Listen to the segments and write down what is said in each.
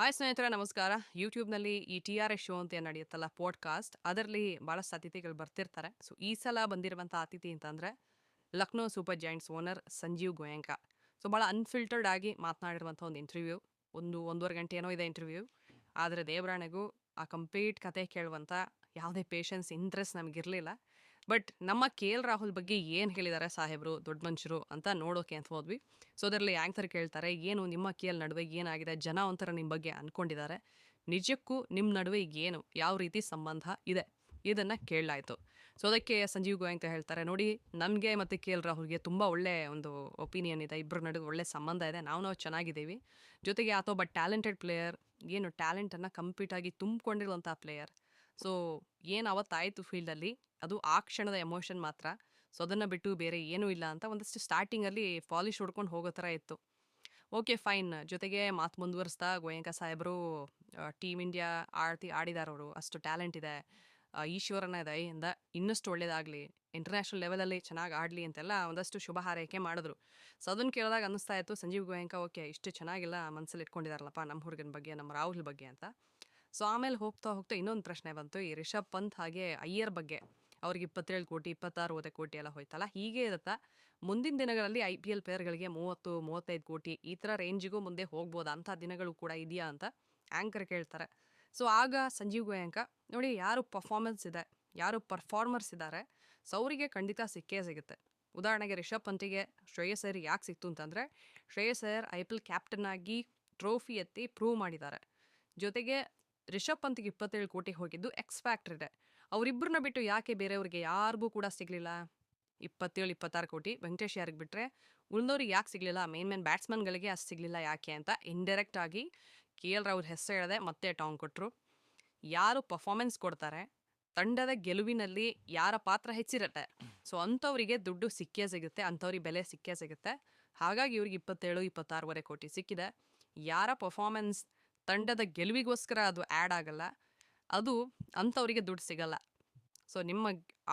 Hi ಸ್ನೇಹಿತರೆ, ನಮಸ್ಕಾರ. ಯೂಟ್ಯೂಬ್ನಲ್ಲಿ ಈ ಟಿ ಆರ್ ಎಸ್ ಶೋ ಅಂತ ನಡೆಯುತ್ತಲ್ಲ ಪಾಡ್ಕಾಸ್ಟ್ ಅದರಲ್ಲಿ ಭಾಳಷ್ಟು ಅತಿಥಿಗಳು ಬರ್ತಿರ್ತಾರೆ. ಸೊ ಈ ಸಲ ಬಂದಿರುವಂಥ ಅತಿಥಿ ಅಂತಂದರೆ Lucknow super giants owner Sanjiv Goenka. So ಭಾಳ ಅನ್ಫಿಲ್ಟರ್ಡ್ ಆಗಿ ಮಾತನಾಡಿರುವಂಥ ಒಂದು ಇಂಟರ್ವ್ಯೂ ಒಂದು ಒಂದೂವರೆ ಗಂಟೆ ಏನೋ ಇದೆ ಇಂಟರ್ವ್ಯೂ ಆದರೆ ದೇವರಾಣೆಗೂ ಆ ಕಂಪ್ಲೀಟ್ ಕತೆ ಕೇಳುವಂಥ ಯಾವುದೇ ಪೇಷನ್ಸ್ ಇಂಟ್ರೆಸ್ಟ್ ನಮಗಿರಲಿಲ್ಲ. ಬಟ್ ನಮ್ಮ ಕೆ ಎಲ್ ರಾಹುಲ್ ಬಗ್ಗೆ ಏನು ಹೇಳಿದ್ದಾರೆ ಸಾಹೇಬರು, ದೊಡ್ಡ ಮನುಷ್ಯರು ಅಂತ ನೋಡೋಕೆ ಅಂತ ಹೋದ್ವಿ. ಸೊ ಅದರಲ್ಲಿ ಆ್ಯಂಕರ್ ಕೇಳ್ತಾರೆ, ಏನು ನಿಮ್ಮ ಕೆ ಎಲ್ ನಡುವೆ ಏನಾಗಿದೆ ಜನ ಒಂಥರ ನಿಮ್ಮ ಬಗ್ಗೆ ಅಂದ್ಕೊಂಡಿದ್ದಾರೆ ನಿಜಕ್ಕೂ ನಿಮ್ಮ ನಡುವೆ ಏನು, ಯಾವ ರೀತಿ ಸಂಬಂಧ ಇದೆ? ಇದನ್ನು ಕೇಳಲಾಯಿತು. ಸೊ ಅದಕ್ಕೆ ಸಂಜೀವ್ ಗೋಯಂಕ ಹೇಳ್ತಾರೆ, ನೋಡಿ, ನಮಗೆ ಮತ್ತು ಕೆ ಎಲ್ ರಾಹುಲ್ಗೆ ತುಂಬ ಒಳ್ಳೆ ಒಂದು ಒಪಿನಿಯನ್ ಇದೆ ಇಬ್ಬರ ನಡುವೆ ಒಳ್ಳೆ ಸಂಬಂಧ ಇದೆ, ನಾವು ನಾವು ಚೆನ್ನಾಗಿದ್ದೀವಿ. ಜೊತೆಗೆ ಆತ ಒಬ್ಬ ಟ್ಯಾಲೆಂಟೆಡ್ ಪ್ಲೇಯರ್ ಏನು ಟ್ಯಾಲೆಂಟನ್ನು ಕಂಪ್ಲೀಟಾಗಿ ತುಂಬಿಕೊಂಡಿರುವಂಥ ಪ್ಲೇಯರ್ ಸೊ, ಏನು ಅವತ್ತಾಯಿತು ಫೀಲ್ಡಲ್ಲಿ? ಅದು ಆ ಕ್ಷಣದ ಎಮೋಷನ್ ಮಾತ್ರ. ಸೊ, ಅದನ್ನು ಬಿಟ್ಟು ಬೇರೆ ಏನೂ ಇಲ್ಲ ಅಂತ ಒಂದಷ್ಟು ಸ್ಟಾರ್ಟಿಂಗಲ್ಲಿ ಪಾಲಿಶ್ ಹೊಡ್ಕೊಂಡು ಹೋಗೋ ಥರ ಇತ್ತು. Okay, fine. ಜೊತೆಗೆ ಮಾತು ಮುಂದುವರಿಸ್ತಾ ಗೋಯಂಕ ಸಾಹೇಬರು ಟೀಮ್ ಇಂಡಿಯಾ ಆಡ್ತಿ, ಆಡಿದಾರವರು. ಅಷ್ಟು ಟ್ಯಾಲೆಂಟ್ ಇದೆ. ಈಶ್ವರನ ಇದೆ ಇಂದ ಇನ್ನಷ್ಟು ಒಳ್ಳೇದಾಗಲಿ. ಇಂಟರ್ನ್ಯಾಷನಲ್ ಲೆವೆಲಲ್ಲಿ ಚೆನ್ನಾಗಿ ಆಡಲಿ ಅಂತೆಲ್ಲ ಒಂದಷ್ಟು ಶುಭ ಹಾರೈಕೆ ಮಾಡಿದ್ರು. ಸೊ ಅದನ್ನು ಕೇಳಿದಾಗ ಅನ್ನಿಸ್ತಾ ಇತ್ತು, ಸಂಜೀವ್ ಗೋಯಂಕ, ಓಕೆ, ಇಷ್ಟು ಚೆನ್ನಾಗಿಲ್ಲ ಮನಸ್ಸಲ್ಲಿ ಇಟ್ಕೊಂಡಿದಾರಲ್ಲಪ್ಪ ನಮ್ಮ ಹುಡುಗನ ಬಗ್ಗೆ ನಮ್ಮ ರಾಹುಲ್ ಬಗ್ಗೆ ಅಂತ. ಸೊ ಆಮೇಲೆ ಹೋಗ್ತಾ ಹೋಗ್ತಾ ಇನ್ನೊಂದು ಪ್ರಶ್ನೆ ಬಂತು. ಈ ರಿಷಬ್ ಪಂತ್ ಹಾಗೆ ಅಯ್ಯರ್ ಬಗ್ಗೆ ಅವ್ರಿಗೆ ಇಪ್ಪತ್ತೇಳು ಕೋಟಿ, ಇಪ್ಪತ್ತಾರು ಓದೆ ಕೋಟಿ ಎಲ್ಲ ಹೋಯ್ತಲ್ಲ? ಹೀಗೆ ಇರುತ್ತಾ? ಮುಂದಿನ ದಿನಗಳಲ್ಲಿ ಐ ಪಿ ಎಲ್ ಪ್ಲೇಯರ್ಗಳಿಗೆ ಮೂವತ್ತು, ಮೂವತ್ತೈದು ಕೋಟಿ ಈ ಥರ ರೇಂಜಿಗೂ ಮುಂದೆ ಹೋಗ್ಬೋದಾ? ಅಂಥ ದಿನಗಳು ಕೂಡ ಇದೆಯಾ ಅಂತ ಆ್ಯಂಕರ್ ಕೇಳ್ತಾರೆ. ಸೊ ಆಗ ಸಂಜೀವ್ ಗೋಯಂಕ, ನೋಡಿ ಯಾರು ಪರ್ಫಾರ್ಮೆನ್ಸ್ ಇದೆ, ಯಾರು ಪರ್ಫಾರ್ಮರ್ಸ್ ಇದ್ದಾರೆ ಸೊ ಅವರಿಗೆ ಖಂಡಿತ ಸಿಕ್ಕೇ ಸಿಗುತ್ತೆ. ಉದಾಹರಣೆಗೆ ರಿಷಬ್ ಪಂತಿಗೆ ಶ್ರೇಯಸ್ ಅಯ್ಯರ್ ಯಾಕೆ ಸಿಕ್ತು ಅಂತಂದರೆ, Shreyas Iyer I P L captain ಆಗಿ ಟ್ರೋಫಿ ಎತ್ತಿ ಪ್ರೂವ್ ಮಾಡಿದ್ದಾರೆ. ಜೊತೆಗೆ ರಿಷಬ್ ಪಂತ್ಗೆ ಇಪ್ಪತ್ತೇಳು ಕೋಟಿ ಹೋಗಿದ್ದು ಎಕ್ಸ್ ಫ್ಯಾಕ್ಟರ್ ಇದೆ. ಅವರಿಬ್ಬರನ್ನ ಬಿಟ್ಟು ಯಾಕೆ ಬೇರೆಯವ್ರಿಗೆ ಯಾರಿಗೂ ಕೂಡ ಸಿಗಲಿಲ್ಲ? ಇಪ್ಪತ್ತೇಳು, ಇಪ್ಪತ್ತಾರು ಕೋಟಿ ವೆಂಕಟೇಶ್ ಯಾರಿಗೆ ಬಿಟ್ಟರೆ ಉಳಿದವ್ರಿಗೆ ಯಾಕೆ ಸಿಗಲಿಲ್ಲ? ಮೇನ್ ಮೇನ್ ಬ್ಯಾಟ್ಸ್ಮನ್ಗಳಿಗೆ ಅಷ್ಟು ಸಿಗಲಿಲ್ಲ ಯಾಕೆ ಅಂತ ಇಂಡೈರೆಕ್ಟ್ ಆಗಿ ಕೆ ಎಲ್ ರಾಹುಲ್ ಹೆಸರು ಹೇಳದೆ ಮತ್ತೆ ಟಾಂಗ್ ಕೊಟ್ಟರು ಯಾರು ಪರ್ಫಾರ್ಮೆನ್ಸ್ ಕೊಡ್ತಾರೆ? ತಂಡದ ಗೆಲುವಿನಲ್ಲಿ ಯಾರ ಪಾತ್ರ ಹೆಚ್ಚಿರತ್ತೆ? ಸೊ ಅಂಥವರಿಗೆ ದುಡ್ಡು ಸಿಕ್ಕೇ ಸಿಗುತ್ತೆ, ಅಂಥವ್ರಿಗೆ ಬೆಲೆ ಸಿಕ್ಕೇ ಸಿಗುತ್ತೆ. ಹಾಗಾಗಿ ಇವ್ರಿಗೆ ಇಪ್ಪತ್ತೇಳು, ಇಪ್ಪತ್ತಾರೂವರೆ ಕೋಟಿ ಸಿಕ್ಕಿದೆ. ಯಾರ ಪರ್ಫಾರ್ಮೆನ್ಸ್ ತಂಡದ ಗೆಲುವಿಗೋಸ್ಕರ ಅದು ಆ್ಯಡ್ ಆಗಲ್ಲ. ಅದು ಅಂಥವರಿಗೆ ದುಡ್ಡು ಸಿಗಲ್ಲ. ಸೊ ನಿಮ್ಮ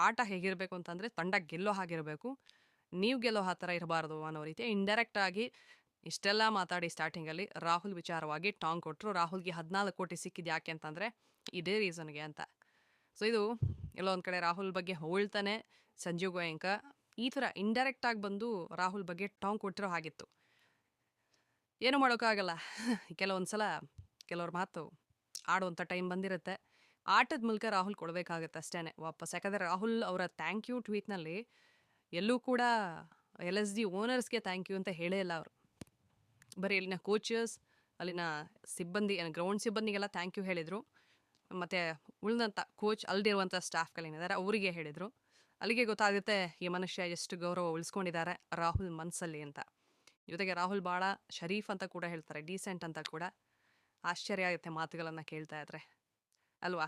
ಆಟ ಹೇಗಿರಬೇಕು ಅಂತಂದರೆ ತಂಡ ಗೆಲ್ಲೋ ಹಾಗಿರಬೇಕು. ನೀವು ಗೆಲ್ಲೋ ಆ ಥರ ಇರಬಾರ್ದು ಅನ್ನೋ ರೀತಿ ಇಂಡೈರೆಕ್ಟಾಗಿ ಇಷ್ಟೆಲ್ಲ ಮಾತಾಡಿ ಸ್ಟಾರ್ಟಿಂಗಲ್ಲಿ ರಾಹುಲ್ ವಿಚಾರವಾಗಿ ಟಾಂಗ್ ಕೊಟ್ಟರು ರಾಹುಲ್ಗೆ ಹದಿನಾಲ್ಕು ಕೋಟಿ ಸಿಕ್ಕಿದ್ದು ಯಾಕೆ ಅಂತಂದರೆ ಇದೇ ರೀಸನ್ಗೆ ಅಂತ. ಸೊ ಇದು ಎಲ್ಲೋ ಒಂದು ಕಡೆ ರಾಹುಲ್ ಬಗ್ಗೆ ಹೊಗಳ್ತಾನೆ ಸಂಜೀವ್ ಗೋಯಂಕ. ಈ ಥರ ಇಂಡೈರೆಕ್ಟಾಗಿ ಬಂದು ರಾಹುಲ್ ಬಗ್ಗೆ ಟಾಂಗ್ ಕೊಟ್ಟಿರೋ ಹಾಗಿತ್ತು. ಏನು ಮಾಡೋಕ್ಕಾಗಲ್ಲ. ಕೆಲವೊಂದು ಸಲ ಕೆಲವ್ರ ಮಾತು ಆಡುವಂಥ ಟೈಮ್ ಬಂದಿರುತ್ತೆ. ಆಟದ ಮೂಲಕ ರಾಹುಲ್ ಕೊಡಬೇಕಾಗತ್ತೆ ಅಷ್ಟೇ ವಾಪಸ್ ಯಾಕಂದರೆ ರಾಹುಲ್ ಅವರ ಥ್ಯಾಂಕ್ ಯು ಟ್ವೀಟ್ನಲ್ಲಿ ಎಲ್ಲೂ ಕೂಡ ಎಲ್ ಎಸ್ ಡಿ ಓನರ್ಸ್ಗೆ ಥ್ಯಾಂಕ್ ಯು ಅಂತ ಹೇಳೇ ಇಲ್ಲ ಅವರು. ಬರೀ ಇಲ್ಲಿನ ಕೋಚಸ್, ಅಲ್ಲಿನ ಸಿಬ್ಬಂದಿ ಗ್ರೌಂಡ್ ಸಿಬ್ಬಂದಿಗೆಲ್ಲ ಥ್ಯಾಂಕ್ ಯು ಹೇಳಿದರು. ಮತ್ತು ಉಳಿದಂಥ ಕೋಚ್ ಅಲ್ದಿರುವಂಥ ಸ್ಟಾಫ್ಗಳೇನಿದ್ದಾರೆ ಅವರಿಗೆ ಹೇಳಿದರು. ಅಲ್ಲಿಗೆ ಗೊತ್ತಾಗುತ್ತೆ ಈ ಮನುಷ್ಯ ಎಷ್ಟು ಗೌರವ ಉಳಿಸ್ಕೊಂಡಿದ್ದಾರೆ ರಾಹುಲ್ ಮನಸ್ಸಲ್ಲಿ ಅಂತ. ಜೊತೆಗೆ ರಾಹುಲ್ ಭಾಳ ಶರೀಫ್ ಅಂತ ಕೂಡ ಹೇಳ್ತಾರೆ, ಡೀಸೆಂಟ್ ಅಂತ ಕೂಡ. ಆಶ್ಚರ್ಯ ಆಗುತ್ತೆ ಮಾತುಗಳನ್ನು ಕೇಳ್ತಾ ಇದ್ರೆ. ಅಲ್ವಾ?